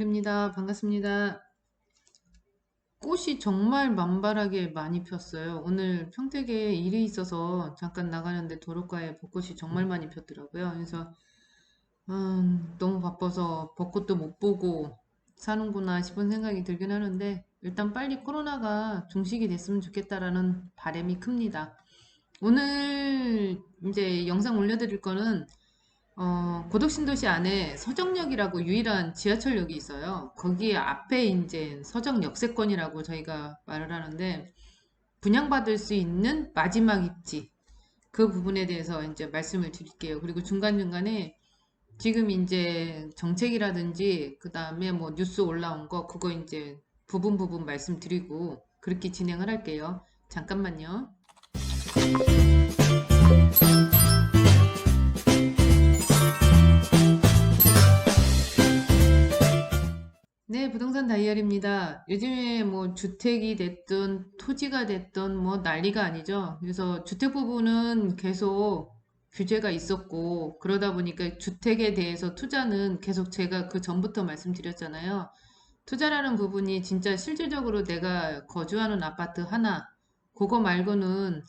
다이어리입니다. 반갑습니다. 꽃이 정말 만발하게 많이 폈어요. 오늘 평택에 일이 있어서 잠깐 나가는데 도로가에 벚꽃이 정말 많이 폈더라고요. 그래서 음, 너무 바빠서 벚꽃도 못 보고 사는구나 싶은 생각이 들긴 하는데 일단 빨리 코로나가 종식이 됐으면 좋겠다라는 바람이 큽니다. 오늘 이제 영상 올려드릴 거는 어, 고덕신도시 안에 서정역이라고 유일한 지하철역이 있어요. 거기 앞에 이제 서정 역세권이라고 저희가 말을 하는데 분양받을 수 있는 마지막 입지 그 부분에 대해서 이제 말씀을 드릴게요. 그리고 중간중간에 지금 이제 정책이라든지 그 다음에 뭐 뉴스 올라온 거 그거 이제 부분 부분 말씀드리고 그렇게 진행을 할게요. 잠깐만요. 네, 부동산 다이어리입니다. 요즘에 뭐 주택이 됐든 토지가 됐든 뭐 난리가 아니죠. 그래서 주택 부분은 계속 규제가 있었고 그러다 보니까 주택에 대해서 투자는 계속 제가 그 전부터 말씀드렸잖아요. 투자라는 부분이 진짜 실질적으로 내가 거주하는 아파트 하나, 그거 말고는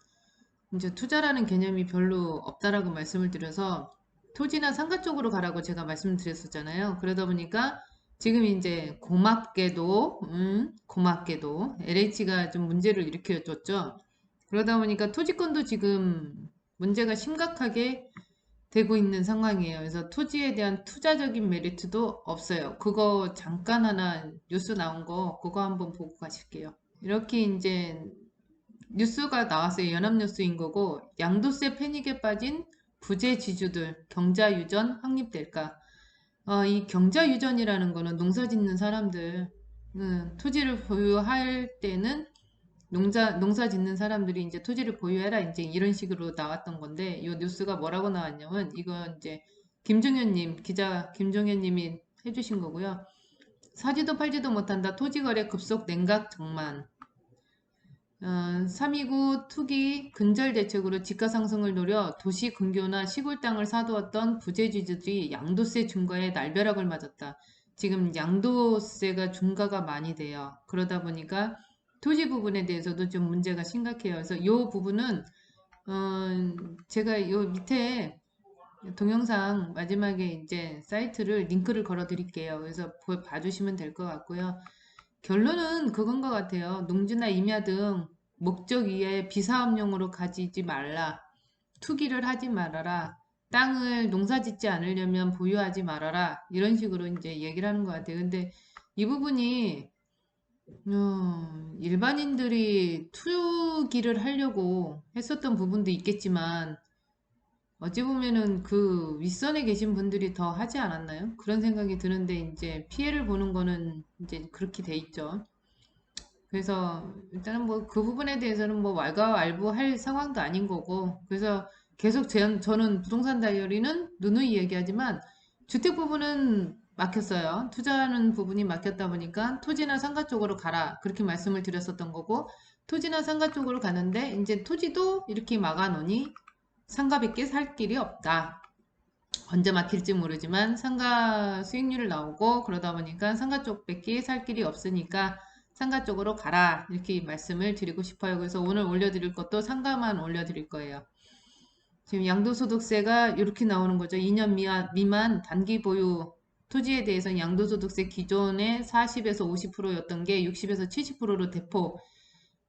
이제 투자라는 개념이 별로 없다라고 말씀을 드려서 토지나 상가 쪽으로 가라고 제가 말씀드렸었잖아요. 그러다 보니까 지금 이제 고맙게도, 음, 고맙게도 LH가 좀 문제를 일으켜줬죠. 그러다 보니까 토지권도 지금 문제가 심각하게 되고 있는 상황이에요. 그래서 토지에 대한 투자적인 메리트도 없어요. 그거 잠깐 하나 뉴스 나온 거 그거 한번 보고 가실게요. 이렇게 이제 뉴스가 나왔어요. 연합뉴스인 거고 양도세 패닉에 빠진 부재 지주들 경자 유전 확립될까? 어, 이 경자 유전이라는 거는 농사 짓는 사람들 음, 토지를 보유할 때는 농자, 농사 짓는 사람들이 이제 토지를 보유해라 이제 이런 식으로 나왔던 건데 이 뉴스가 뭐라고 나왔냐면 이건 이제 김종현님 기자 김종현님이 해주신 거고요. 사지도 팔지도 못한다 토지거래 급속 냉각 정만 어, 329 투기 근절 대책으로 지가 상승을 노려 도시 근교나 시골 땅을 사두었던 부재주주들이 양도세 중과에 날벼락을 맞았다. 지금 양도세가 중과가 많이 돼요. 그러다 보니까 토지 부분에 대해서도 좀 문제가 심각해요. 그래서 이 부분은 어, 제가 요 밑에 동영상 마지막에 이제 사이트를 링크를 걸어 드릴게요. 그래서 보- 봐주시면 될 것 같고요. 결론은 그건 것 같아요. 농지나 임야 등 목적 이외에 비사업용으로 가지지 말라. 투기를 하지 말아라. 땅을 농사 짓지 않으려면 보유하지 말아라. 이런 식으로 이제 얘기를 하는 것 같아요. 근데 이 부분이 어, 일반인들이 투기를 하려고 했었던 부분도 있겠지만 어찌 보면은 그 윗선에 계신 분들이 더 하지 않았나요? 그런 생각이 드는데 이제 피해를 보는 거는 이제 그렇게 돼 있죠. 그래서 일단은 뭐 그 부분에 대해서는 뭐 왈가왈부할 상황도 아닌 거고 그래서 계속 제, 저는 부동산 다이어리는 누누이 얘기하지만 주택 부분은 막혔어요. 투자하는 부분이 막혔다 보니까 토지나 상가 쪽으로 가라 그렇게 말씀을 드렸었던 거고 토지나 상가 쪽으로 가는데 이제 토지도 이렇게 막아놓으니 상가 밖에 살 길이 없다. 언제 막힐지 모르지만 상가 수익률을 나오고 그러다 보니까 상가 쪽 밖에 살 길이 없으니까 상가 쪽으로 가라 이렇게 말씀을 드리고 싶어요. 그래서 오늘 올려드릴 것도 상가만 올려드릴 거예요. 지금 양도소득세가 이렇게 나오는 거죠. 2년 미만, 단기 보유 토지에 대해서 양도소득세 기존에 40에서 50%였던 게 60에서 70%로 대폭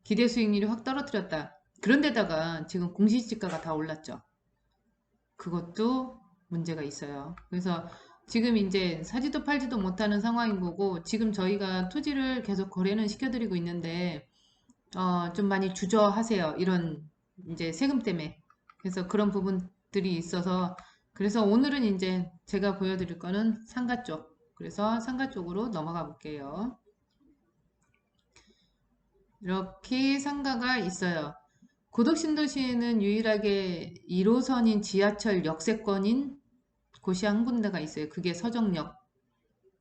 기대 수익률이 확 떨어뜨렸다. 그런데다가 지금 공시지가가 다 올랐죠. 그것도 문제가 있어요. 그래서 지금 이제 사지도 팔지도 못하는 상황인 거고 지금 저희가 토지를 계속 거래는 시켜드리고 있는데 어, 좀 많이 주저하세요. 이런 이제 세금 때문에. 그래서 그런 부분들이 있어서 그래서 오늘은 이제 제가 보여드릴 거는 상가 쪽. 그래서 상가 쪽으로 넘어가 볼게요. 이렇게 상가가 있어요. 고덕신도시에는 유일하게 1호선인 지하철 역세권인 곳이 한 군데가 있어요. 그게 서정역.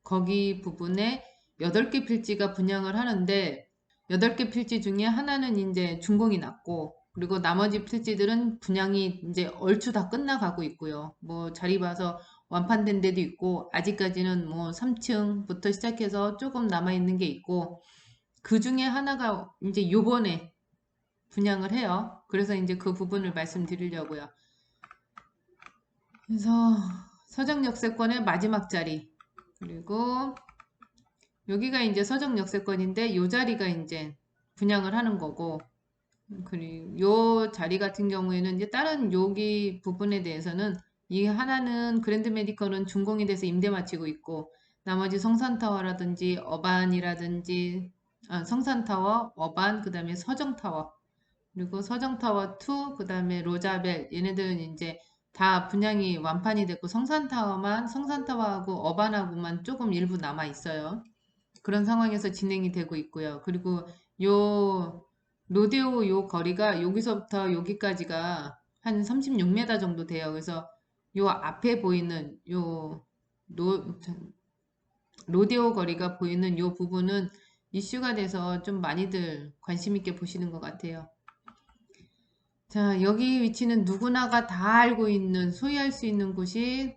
거기 부분에 8개 필지가 분양을 하는데 8개 필지 중에 하나는 이제 준공이 났고 그리고 나머지 필지들은 분양이 이제 얼추 다 끝나가고 있고요. 뭐 자리 봐서 완판된 데도 있고 아직까지는 뭐 3층부터 시작해서 조금 남아 있는 게 있고 그 중에 하나가 이제 요번에 분양을 해요. 그래서 이제 그 부분을 말씀드리려고요. 그래서 서정 역세권의 마지막 자리 그리고 여기가 이제 서정 역세권인데 요 자리가 이제 분양을 하는 거고 그리고 요 자리 같은 경우에는 이제 다른 여기 부분에 대해서는 이 하나는 그랜드 메디컬은 준공이 돼서 임대 마치고 있고 나머지 성산타워라든지 어반이라든지 아, 성산타워, 어반, 그 다음에 서정타워 그리고 서정타워 2, 그 다음에 로자벨 얘네들은 이제 다 분양이 완판이 됐고 성산타워만 성산타워하고 어반하고만 조금 일부 남아 있어요. 그런 상황에서 진행이 되고 있고요. 그리고 요 로데오 요 거리가 여기서부터 여기까지가 한 36m 정도 돼요. 그래서 요 앞에 보이는 요 로, 로데오 거리가 보이는 요 부분은 이슈가 돼서 좀 많이들 관심 있게 보시는 것 같아요. 자, 여기 위치는 누구나가 다 알고 있는, 소유할 수 있는 곳이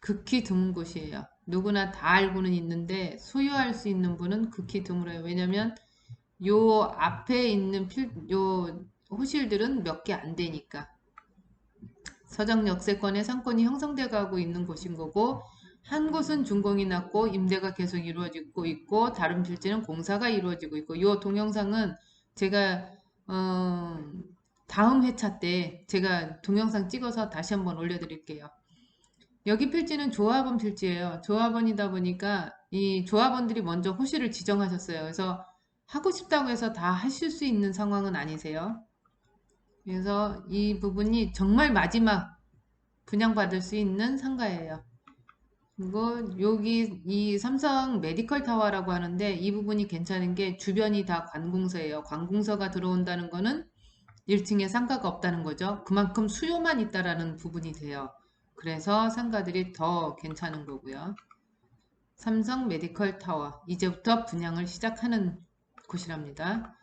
극히 드문 곳이에요. 누구나 다 알고는 있는데 소유할 수 있는 분은 극히 드물어요. 왜냐면 요 앞에 있는 필, 요 호실들은 몇 개 안 되니까. 서정 역세권의 상권이 형성돼 가고 있는 곳인 거고 한 곳은 준공이 났고 임대가 계속 이루어지고 있고 다른 필지는 공사가 이루어지고 있고 요 동영상은 제가 어, 다음 회차 때 제가 동영상 찍어서 다시 한번 올려드릴게요. 여기 필지는 조합원 필지예요. 조합원이다 보니까 이 조합원들이 먼저 호실을 지정하셨어요. 그래서 하고 싶다고 해서 다 하실 수 있는 상황은 아니세요. 그래서 이 부분이 정말 마지막 분양받을 수 있는 상가예요. 그리고 여기 이 삼성 메디컬 타워라고 하는데 이 부분이 괜찮은 게 주변이 다 관공서예요. 관공서가 들어온다는 거는 1층에 상가가 없다는 거죠. 그만큼 수요만 있다라는 부분이 돼요. 그래서 상가들이 더 괜찮은 거고요. 삼성 메디컬 타워 이제부터 분양을 시작하는 곳이랍니다.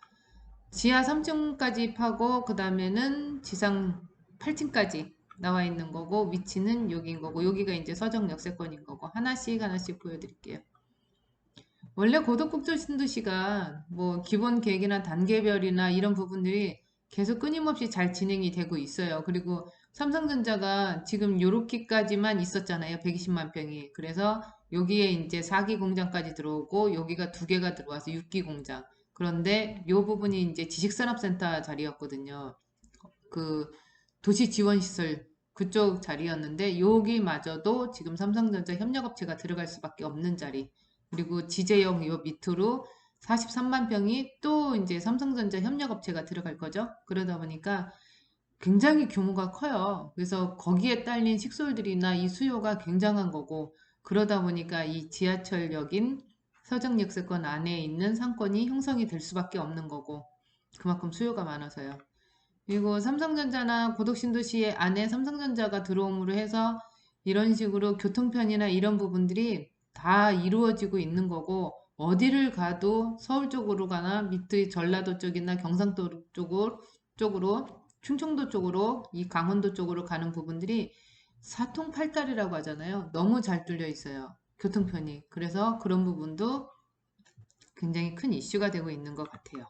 지하 3층까지 파고 그 다음에는 지상 8층까지 나와 있는 거고 위치는 여기인 거고 여기가 이제 서정 역세권인 거고 하나씩 하나씩 보여드릴게요. 원래 고덕국조 신도시가 뭐 기본 계획이나 단계별이나 이런 부분들이 계속 끊임없이 잘 진행이 되고 있어요. 그리고 삼성전자가 지금 요렇게까지만 있었잖아요. 120만 평이. 그래서 여기에 이제 4기 공장까지 들어오고 여기가 두 개가 들어와서 6기 공장. 그런데 요 부분이 이제 지식산업센터 자리였거든요. 그 도시지원시설 그쪽 자리였는데 여기마저도 지금 삼성전자 협력업체가 들어갈 수밖에 없는 자리. 그리고 지제형 요 밑으로 43만 평이 또 이제 삼성전자 협력업체가 들어갈 거죠. 그러다 보니까 굉장히 규모가 커요. 그래서 거기에 딸린 식솔들이나 이 수요가 굉장한 거고 그러다 보니까 이 지하철역인 서정역세권 안에 있는 상권이 형성이 될 수밖에 없는 거고 그만큼 수요가 많아서요. 그리고 삼성전자나 고덕신도시 안에 삼성전자가 들어옴으로 해서 이런 식으로 교통편이나 이런 부분들이 다 이루어지고 있는 거고 어디를 가도 서울 쪽으로 가나 밑에 전라도 쪽이나 경상도 쪽으로, 쪽으로 충청도 쪽으로 이 강원도 쪽으로 가는 부분들이 사통팔달이라고 하잖아요. 너무 잘 뚫려 있어요. 교통편이. 그래서 그런 부분도 굉장히 큰 이슈가 되고 있는 것 같아요.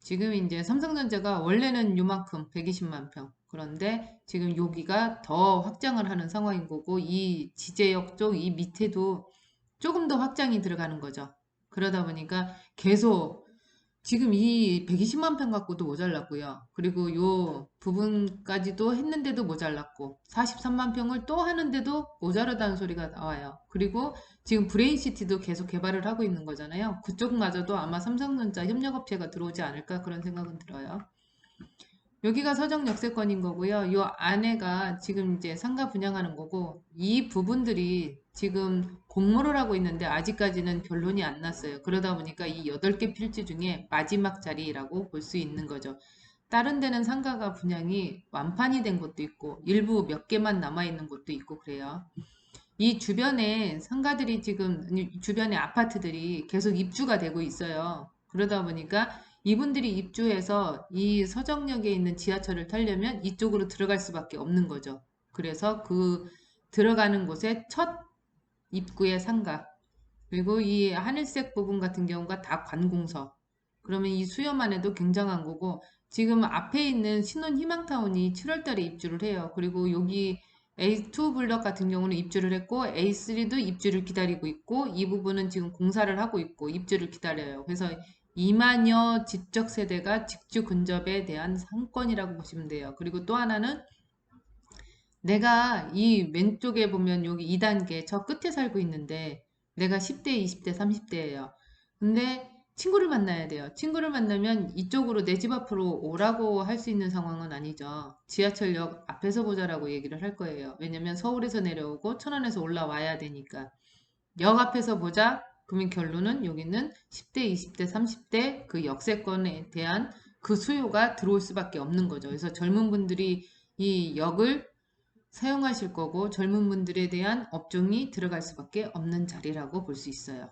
지금 이제 삼성전자가 원래는 요만큼 120만 평 그런데 지금 여기가 더 확장을 하는 상황인 거고 이 지제역 쪽 이 밑에도 조금 더 확장이 들어가는 거죠. 그러다 보니까 계속 지금 이 120만 평 갖고도 모자랐고요. 그리고 요 부분까지도 했는데도 모자랐고 43만 평을 또 하는데도 모자르다는 소리가 나와요. 그리고 지금 브레인시티도 계속 개발을 하고 있는 거잖아요. 그쪽마저도 아마 삼성전자 협력업체가 들어오지 않을까 그런 생각은 들어요. 여기가 서정 역세권인 거고요. 요 안에가 지금 이제 상가 분양하는 거고 이 부분들이 지금 공모를 하고 있는데 아직까지는 결론이 안 났어요. 그러다 보니까 이 8개 필지 중에 마지막 자리라고 볼 수 있는 거죠. 다른 데는 상가가 분양이 완판이 된 것도 있고 일부 몇 개만 남아 있는 것도 있고 그래요. 이 주변에 상가들이 지금 주변에 아파트들이 계속 입주가 되고 있어요. 그러다 보니까 이분들이 입주해서 이 서정역에 있는 지하철을 타려면 이쪽으로 들어갈 수밖에 없는 거죠. 그래서 그 들어가는 곳에 첫 입구의 상가 그리고 이 하늘색 부분 같은 경우가 다 관공서 그러면 이 수요만 해도 굉장한 거고 지금 앞에 있는 신혼 희망타운이 7월달에 입주를 해요. 그리고 여기 A2 블럭 같은 경우는 입주를 했고 A3도 입주를 기다리고 있고 이 부분은 지금 공사를 하고 있고 입주를 기다려요. 그래서 2만여 지적 세대가 직주 근접에 대한 상권이라고 보시면 돼요. 그리고 또 하나는 내가 이 왼쪽에 보면 여기 2단계 저 끝에 살고 있는데 내가 10대, 20대, 30대예요. 근데 친구를 만나야 돼요. 친구를 만나면 이쪽으로 내 집 앞으로 오라고 할 수 있는 상황은 아니죠. 지하철역 앞에서 보자라고 얘기를 할 거예요. 왜냐면 서울에서 내려오고 천안에서 올라와야 되니까. 역 앞에서 보자. 그러면 결론은 여기는 10대, 20대, 30대 그 역세권에 대한 그 수요가 들어올 수밖에 없는 거죠. 그래서 젊은 분들이 이 역을 사용하실 거고 젊은 분들에 대한 업종이 들어갈 수밖에 없는 자리라고 볼 수 있어요.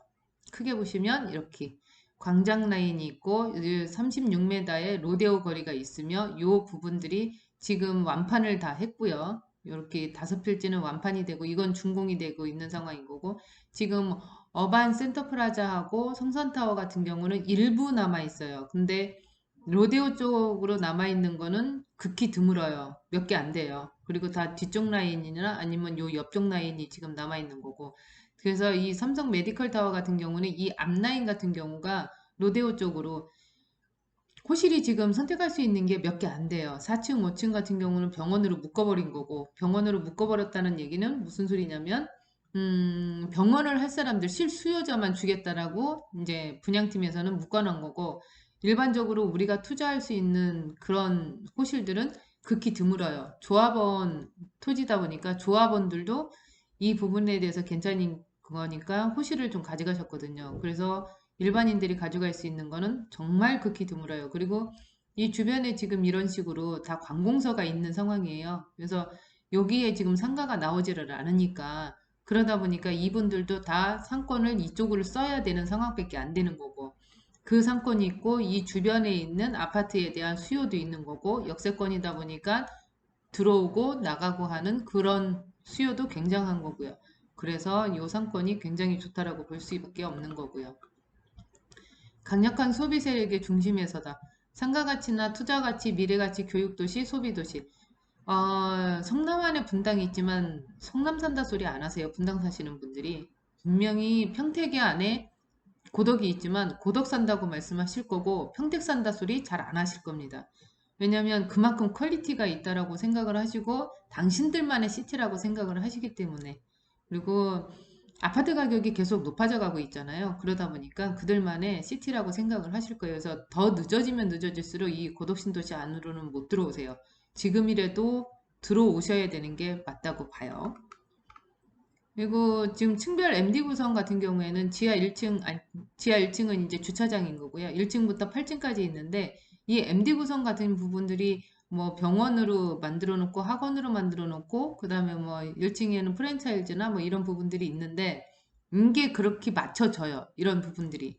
크게 보시면 이렇게 광장 라인이 있고 36m의 로데오 거리가 있으며 이 부분들이 지금 완판을 다 했고요. 이렇게 다섯 필지는 완판이 되고 이건 준공이 되고 있는 상황인 거고 지금 어반 센터 프라자하고 성산타워 같은 경우는 일부 남아 있어요. 근데 로데오 쪽으로 남아 있는 거는 극히 드물어요. 몇 개 안 돼요. 그리고 다 뒤쪽 라인이나 아니면 요 옆쪽 라인이 지금 남아 있는 거고 그래서 이 삼성 메디컬 타워 같은 경우는 이 앞라인 같은 경우가 로데오 쪽으로 호실이 지금 선택할 수 있는 게 몇 개 안 돼요. 4층, 5층 같은 경우는 병원으로 묶어버린 거고 병원으로 묶어버렸다는 얘기는 무슨 소리냐면 음, 병원을 할 사람들 실수요자만 주겠다라고 이제 분양팀에서는 묶어놓은 거고 일반적으로 우리가 투자할 수 있는 그런 호실들은 극히 드물어요. 조합원 토지다 보니까 조합원들도 이 부분에 대해서 괜찮은 거니까 호실을 좀 가져가셨거든요. 그래서 일반인들이 가져갈 수 있는 거는 정말 극히 드물어요. 그리고 이 주변에 지금 이런 식으로 다 관공서가 있는 상황이에요. 그래서 여기에 지금 상가가 나오지를 않으니까 그러다 보니까 이분들도 다 상권을 이쪽으로 써야 되는 상황밖에 안 되는 거고 그 상권이 있고 이 주변에 있는 아파트에 대한 수요도 있는 거고 역세권이다 보니까 들어오고 나가고 하는 그런 수요도 굉장한 거고요. 그래서 이 상권이 굉장히 좋다라고 볼 수밖에 없는 거고요. 강력한 소비 세력의 중심에서다. 상가 가치나 투자 가치, 미래 가치, 교육 도시, 소비 도시. 어, 성남 안에 분당이 있지만 성남 산다 소리 안 하세요. 분당 사시는 분들이. 분명히 평택이 안에 고덕이 있지만 고덕 산다고 말씀하실 거고 평택 산다 소리 잘 안 하실 겁니다. 왜냐하면 그만큼 퀄리티가 있다라고 생각을 하시고 당신들만의 시티라고 생각을 하시기 때문에 그리고 아파트 가격이 계속 높아져 가고 있잖아요. 그러다 보니까 그들만의 시티라고 생각을 하실 거예요. 그래서 더 늦어지면 늦어질수록 이 고덕 신도시 안으로는 못 들어오세요. 지금이라도 들어오셔야 되는 게 맞다고 봐요. 그리고 지금 층별 MD 구성 같은 경우에는 지하 1층, 아니, 지하 1층은 이제 주차장인 거고요. 1층부터 8층까지 있는데 이 MD 구성 같은 부분들이 뭐 병원으로 만들어 놓고 학원으로 만들어 놓고 그 다음에 뭐 1층에는 프랜차이즈나 뭐 이런 부분들이 있는데 이게 그렇게 맞춰져요. 이런 부분들이.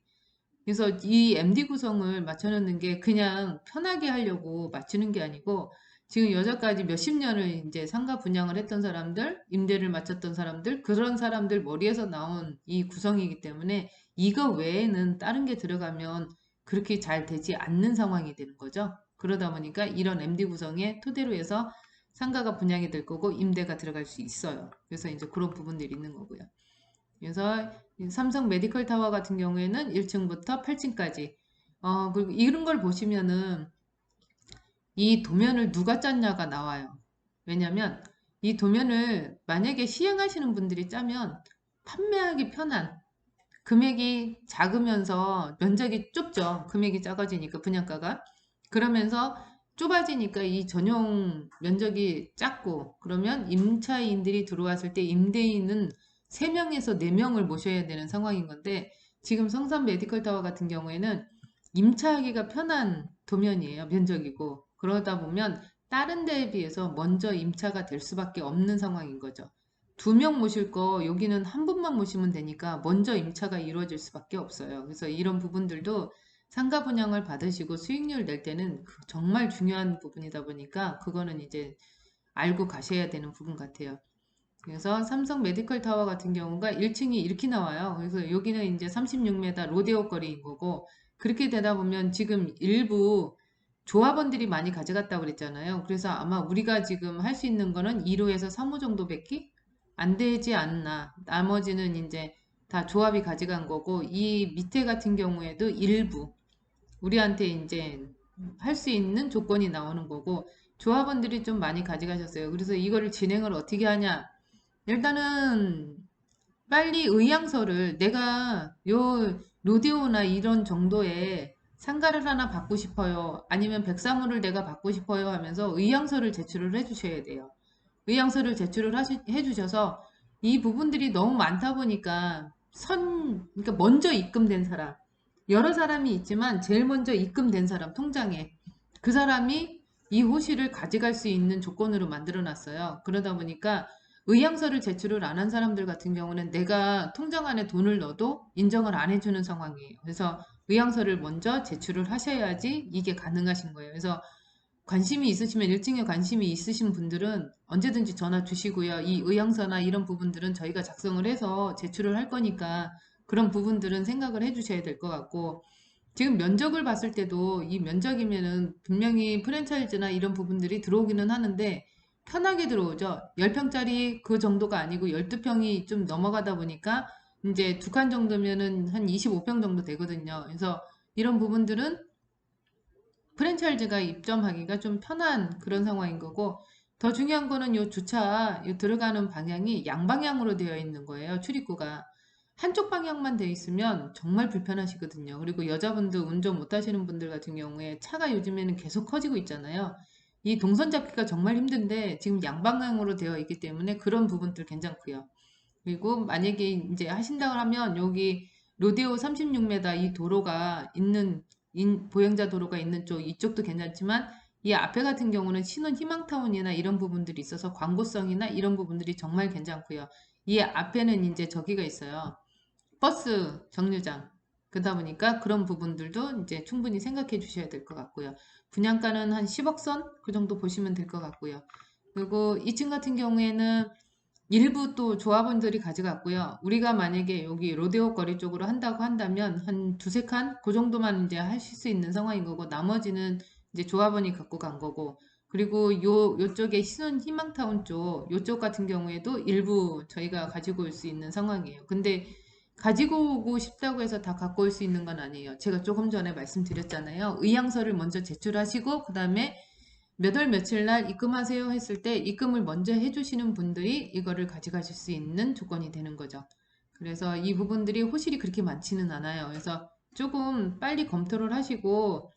그래서 이 MD 구성을 맞춰놓는 게 그냥 편하게 하려고 맞추는 게 아니고 지금 여자까지 몇십 년을 이제 상가 분양을 했던 사람들, 임대를 마쳤던 사람들, 그런 사람들 머리에서 나온 이 구성이기 때문에 이거 외에는 다른 게 들어가면 그렇게 잘 되지 않는 상황이 되는 거죠. 그러다 보니까 이런 MD 구성에 토대로 해서 상가가 분양이 될 거고 임대가 들어갈 수 있어요. 그래서 이제 그런 부분들이 있는 거고요. 그래서 삼성 메디컬 타워 같은 경우에는 1층부터 8층까지 어, 그리고 이런 걸 보시면은 이 도면을 누가 짰냐가 나와요. 왜냐면 이 도면을 만약에 시행하시는 분들이 짜면 판매하기 편한 금액이 작으면서 면적이 좁죠. 금액이 작아지니까 분양가가. 그러면서 좁아지니까 이 전용 면적이 작고 그러면 임차인들이 들어왔을 때 임대인은 3명에서 4명을 모셔야 되는 상황인 건데 지금 성산 메디컬 타워 같은 경우에는 임차하기가 편한 도면이에요. 면적이고 그러다 보면 다른 데에 비해서 먼저 임차가 될 수밖에 없는 상황인 거죠. 두 명 모실 거 여기는 한 분만 모시면 되니까 먼저 임차가 이루어질 수밖에 없어요. 그래서 이런 부분들도 상가 분양을 받으시고 수익률 낼 때는 그 정말 중요한 부분이다 보니까 그거는 이제 알고 가셔야 되는 부분 같아요. 그래서 삼성 메디컬 타워 같은 경우가 1층이 이렇게 나와요. 그래서 여기는 이제 36m 로데오 거리인 거고 그렇게 되다 보면 지금 일부 조합원들이 많이 가져갔다고 그랬잖아요. 그래서 아마 우리가 지금 할 수 있는 거는 2호에서 3호 정도밖에 안 되지 않나. 나머지는 이제 다 조합이 가져간 거고 이 밑에 같은 경우에도 일부 우리한테 이제 할 수 있는 조건이 나오는 거고 조합원들이 좀 많이 가져가셨어요. 그래서 이거를 진행을 어떻게 하냐? 일단은 빨리 의향서를 내가 요 로데오나 이런 정도의 상가를 하나 받고 싶어요. 아니면 백사물을 내가 받고 싶어요 하면서 의향서를 제출을 해주셔야 돼요. 의향서를 제출을 하시, 해주셔서 이 부분들이 너무 많다 보니까 선, 그러니까 먼저 입금된 사람, 여러 사람이 있지만 제일 먼저 입금된 사람 통장에 그 사람이 이 호실을 가져갈 수 있는 조건으로 만들어 놨어요. 그러다 보니까 의향서를 제출을 안 한 사람들 같은 경우는 내가 통장 안에 돈을 넣어도 인정을 안 해주는 상황이에요. 그래서 의향서를 먼저 제출을 하셔야지 이게 가능하신 거예요. 그래서 관심이 있으시면 1층에 관심이 있으신 분들은 언제든지 전화 주시고요. 이 의향서나 이런 부분들은 저희가 작성을 해서 제출을 할 거니까 그런 부분들은 생각을 해 주셔야 될 것 같고 지금 면적을 봤을 때도 이 면적이면은 분명히 프랜차이즈나 이런 부분들이 들어오기는 하는데 편하게 들어오죠. 10평짜리 그 정도가 아니고 12평이 좀 넘어가다 보니까 이제 두 칸 정도면은 한 25평 정도 되거든요. 그래서 이런 부분들은 프랜차이즈가 입점하기가 좀 편한 그런 상황인 거고 더 중요한 거는 요 주차 요 들어가는 방향이 양방향으로 되어 있는 거예요. 출입구가. 한쪽 방향만 돼 있으면 정말 불편하시거든요. 그리고 여자분들 운전 못 하시는 분들 같은 경우에 차가 요즘에는 계속 커지고 있잖아요. 이 동선 잡기가 정말 힘든데 지금 양방향으로 되어 있기 때문에 그런 부분들 괜찮고요. 그리고 만약에 이제 하신다고 하면 여기 로데오 36m 이 도로가 있는 인, 보행자 도로가 있는 쪽 이쪽도 괜찮지만 이 앞에 같은 경우는 신혼 희망타운이나 이런 부분들이 있어서 광고성이나 이런 부분들이 정말 괜찮고요. 이 앞에는 이제 저기가 있어요. 버스 정류장. 그러다 보니까 그런 부분들도 이제 충분히 생각해 주셔야 될 것 같고요. 분양가는 한 10억 선? 그 정도 보시면 될 것 같고요. 그리고 2층 같은 경우에는 일부 또 조합원들이 가져갔고요. 우리가 만약에 여기 로데오 거리 쪽으로 한다고 한다면 한 두세 칸? 그 정도만 이제 하실 수 있는 상황인 거고 나머지는 이제 조합원이 갖고 간 거고 그리고 요, 요쪽에 신혼 희망타운 쪽, 요쪽 같은 경우에도 일부 저희가 가지고 올 수 있는 상황이에요. 근데 가지고 오고 싶다고 해서 다 갖고 올 수 있는 건 아니에요. 제가 조금 전에 말씀드렸잖아요. 의향서를 먼저 제출하시고 그 다음에 몇 월 며칠 날 입금하세요 했을 때 입금을 먼저 해주시는 분들이 이거를 가져가실 수 있는 조건이 되는 거죠. 그래서 이 부분들이 호실이 그렇게 많지는 않아요. 그래서 조금 빨리 검토를 하시고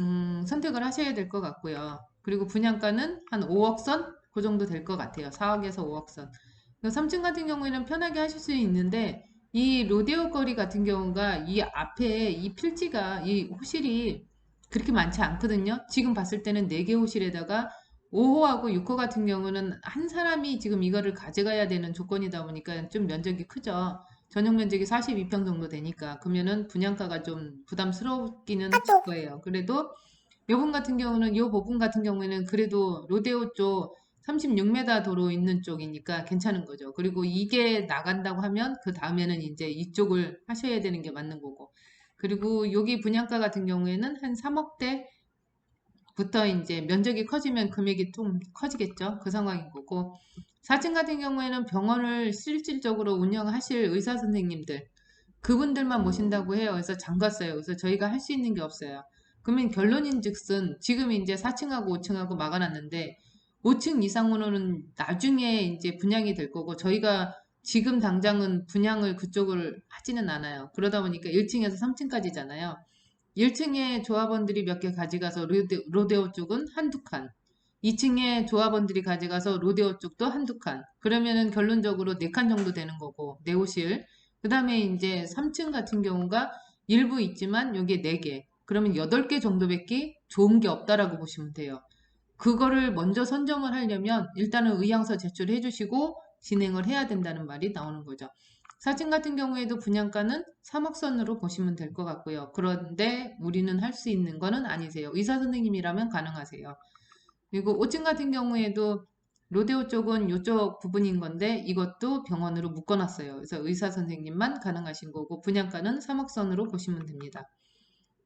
음, 선택을 하셔야 될 것 같고요. 그리고 분양가는 한 5억 선? 그 정도 될 것 같아요. 4억에서 5억 선. 3층 같은 경우에는 편하게 하실 수 있는데 이 로데오 거리 같은 경우가 이 앞에 이 필지가 이 호실이 그렇게 많지 않거든요. 지금 봤을 때는 4개 호실에다가 5호하고 6호 같은 경우는 한 사람이 지금 이거를 가져가야 되는 조건이다 보니까 좀 면적이 크죠. 전용 면적이 42평 정도 되니까 그러면은 분양가가 좀 부담스럽기는 할 거예요. 그래도 요분 같은 경우는 요 부분 같은 경우에는 그래도 로데오 쪽 36m 도로 있는 쪽이니까 괜찮은 거죠. 그리고 이게 나간다고 하면 그 다음에는 이제 이쪽을 하셔야 되는 게 맞는 거고. 그리고 여기 분양가 같은 경우에는 한 3억대 부터 이제 면적이 커지면 금액이 좀 커지겠죠. 그 상황인 거고. 4층 같은 경우에는 병원을 실질적으로 운영하실 의사 선생님들 그분들만 모신다고 해요. 그래서 잠갔어요. 그래서 저희가 할 수 있는 게 없어요. 그러면 결론인 즉슨 지금 이제 4층하고 5층하고 막아놨는데 5층 이상으로는 나중에 이제 분양이 될 거고 저희가 지금 당장은 분양을 그쪽을 하지는 않아요. 그러다 보니까 1층에서 3층까지잖아요. 1층에 조합원들이 몇 개 가져가서 로데, 로데오 쪽은 한두 칸. 2층에 조합원들이 가져가서 로데오 쪽도 한두 칸. 그러면은 결론적으로 4칸 정도 되는 거고, 네호실. 그 다음에 이제 3층 같은 경우가 일부 있지만 여기에 4개. 그러면 8개 정도밖에 좋은 게 없다라고 보시면 돼요. 그거를 먼저 선점을 하려면 일단은 의향서 제출해 주시고 진행을 해야 된다는 말이 나오는 거죠. 사진 같은 경우에도 분양가는 3억 선으로 보시면 될 것 같고요. 그런데 우리는 할 수 있는 거는 아니세요. 의사 선생님이라면 가능하세요. 그리고 5층 같은 경우에도 로데오 쪽은 이쪽 부분인 건데 이것도 병원으로 묶어놨어요. 그래서 의사 선생님만 가능하신 거고 분양가는 3억 선으로 보시면 됩니다.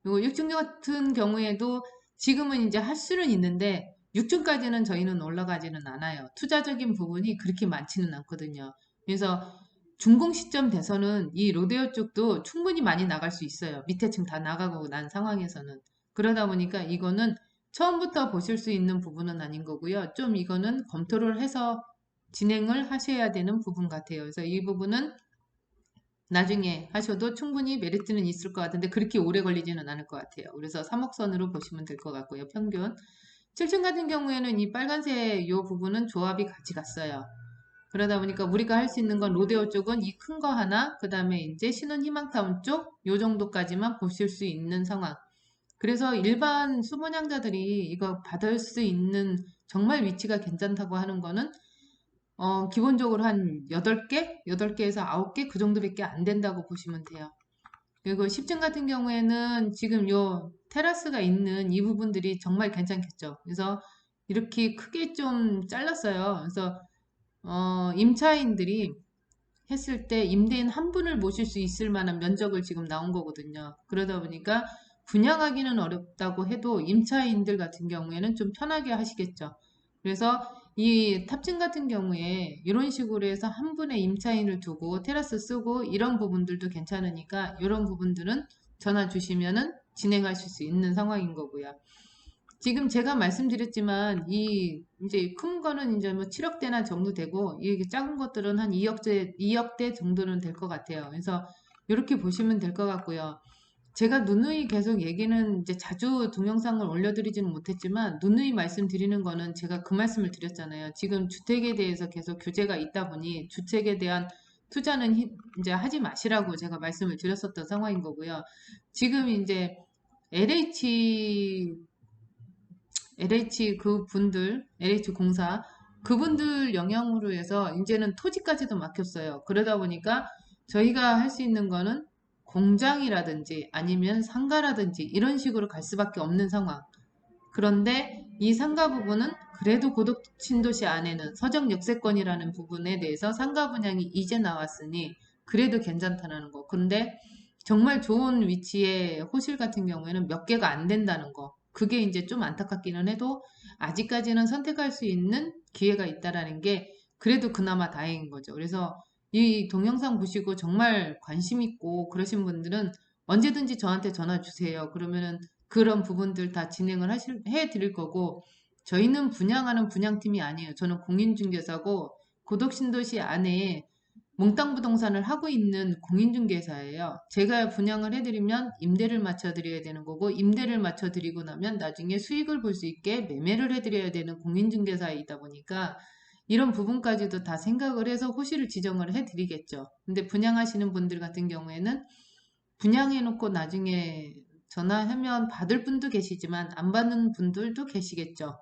그리고 6층 같은 경우에도 지금은 이제 할 수는 있는데 6층까지는 저희는 올라가지는 않아요. 투자적인 부분이 그렇게 많지는 않거든요. 그래서 준공 시점 돼서는 이 로데오 쪽도 충분히 많이 나갈 수 있어요. 밑에 층 다 나가고 난 상황에서는. 그러다 보니까 이거는 처음부터 보실 수 있는 부분은 아닌 거고요. 좀 이거는 검토를 해서 진행을 하셔야 되는 부분 같아요. 그래서 이 부분은 나중에 하셔도 충분히 메리트는 있을 것 같은데 그렇게 오래 걸리지는 않을 것 같아요. 그래서 3억 선으로 보시면 될 것 같고요. 평균. 7층 같은 경우에는 이 빨간색 이 부분은 조합이 같이 갔어요. 그러다 보니까 우리가 할 수 있는 건 로데오 쪽은 이 큰 거 하나, 그 다음에 이제 신혼 희망타운 쪽, 요 정도까지만 보실 수 있는 상황. 그래서 일반 수분양자들이 이거 받을 수 있는 정말 위치가 괜찮다고 하는 거는 어, 기본적으로 한 8개? 8개에서 9개 그 정도밖에 안 된다고 보시면 돼요. 그리고 10층 같은 경우에는 지금 요 테라스가 있는 이 부분들이 정말 괜찮겠죠. 그래서 이렇게 크게 좀 잘랐어요. 그래서 어, 임차인들이 했을 때 임대인 한 분을 모실 수 있을 만한 면적을 지금 나온 거거든요. 그러다 보니까 분양하기는 어렵다고 해도 임차인들 같은 경우에는 좀 편하게 하시겠죠. 그래서 이 탑층 같은 경우에 이런 식으로 해서 한 분의 임차인을 두고 테라스 쓰고 이런 부분들도 괜찮으니까 이런 부분들은 전화 주시면은 진행하실 수 있는 상황인 거고요. 지금 제가 말씀드렸지만 이 이제 큰 거는 이제 뭐 7억대나 정도 되고 이 작은 것들은 한 2억대 2억대 정도는 될 것 같아요. 그래서 이렇게 보시면 될 것 같고요. 제가 누누이 계속 얘기는 이제 자주 동영상을 올려드리지는 못했지만 누누이 말씀드리는 거는 제가 그 말씀을 드렸잖아요. 지금 주택에 대해서 계속 규제가 있다 보니 주택에 대한 투자는 히- 이제 하지 마시라고 제가 말씀을 드렸었던 상황인 거고요. 지금 이제 LH LH 그 분들, LH 공사 그분들 영향으로 해서 이제는 토지까지도 막혔어요. 그러다 보니까 저희가 할 수 있는 거는 공장이라든지 아니면 상가라든지 이런 식으로 갈 수밖에 없는 상황. 그런데 이 상가 부분은 그래도 고독 신도시 안에는 서적 역세권이라는 부분에 대해서 상가 분양이 이제 나왔으니 그래도 괜찮다는 거. 근데 정말 좋은 위치에 호실 같은 경우에는 몇 개가 안 된다는 거. 그게 이제 좀 안타깝기는 해도 아직까지는 선택할 수 있는 기회가 있다라는 게 그래도 그나마 다행인 거죠. 그래서 이 동영상 보시고 정말 관심 있고 그러신 분들은 언제든지 저한테 전화 주세요. 그러면은 그런 부분들 다 진행을 하실, 해 드릴 거고 저희는 분양하는 분양팀이 아니에요. 저는 공인중개사고 고덕신도시 안에 몽땅 부동산을 하고 있는 공인중개사예요. 제가 분양을 해드리면 임대를 맞춰드려야 되는 거고 임대를 맞춰드리고 나면 나중에 수익을 볼 수 있게 매매를 해드려야 되는 공인중개사이다 보니까 이런 부분까지도 다 생각을 해서 호실을 지정을 해드리겠죠. 근데 분양하시는 분들 같은 경우에는 분양해놓고 나중에 전화하면 받을 분도 계시지만 안 받는 분들도 계시겠죠.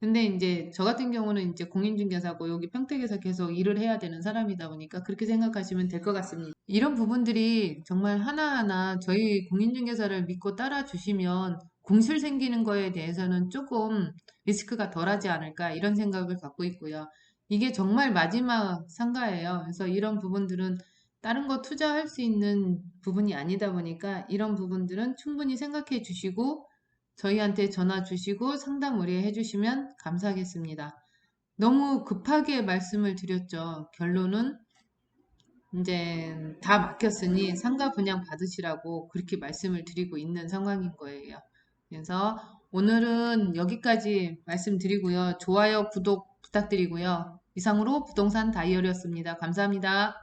근데 이제 저 같은 경우는 이제 공인중개사고 여기 평택에서 계속 일을 해야 되는 사람이다 보니까 그렇게 생각하시면 될 것 같습니다. 이런 부분들이 정말 하나하나 저희 공인중개사를 믿고 따라 주시면 공실 생기는 거에 대해서는 조금 리스크가 덜하지 않을까 이런 생각을 갖고 있고요. 이게 정말 마지막 상가예요. 그래서 이런 부분들은 다른 거 투자할 수 있는 부분이 아니다 보니까 이런 부분들은 충분히 생각해 주시고 저희한테 전화 주시고 상담 의뢰해 주시면 감사하겠습니다. 너무 급하게 말씀을 드렸죠. 결론은 이제 다 막혔으니 상가 분양 받으시라고 그렇게 말씀을 드리고 있는 상황인 거예요. 그래서 오늘은 여기까지 말씀드리고요. 좋아요, 구독 부탁드리고요. 이상으로 부동산 다이어리였습니다. 감사합니다.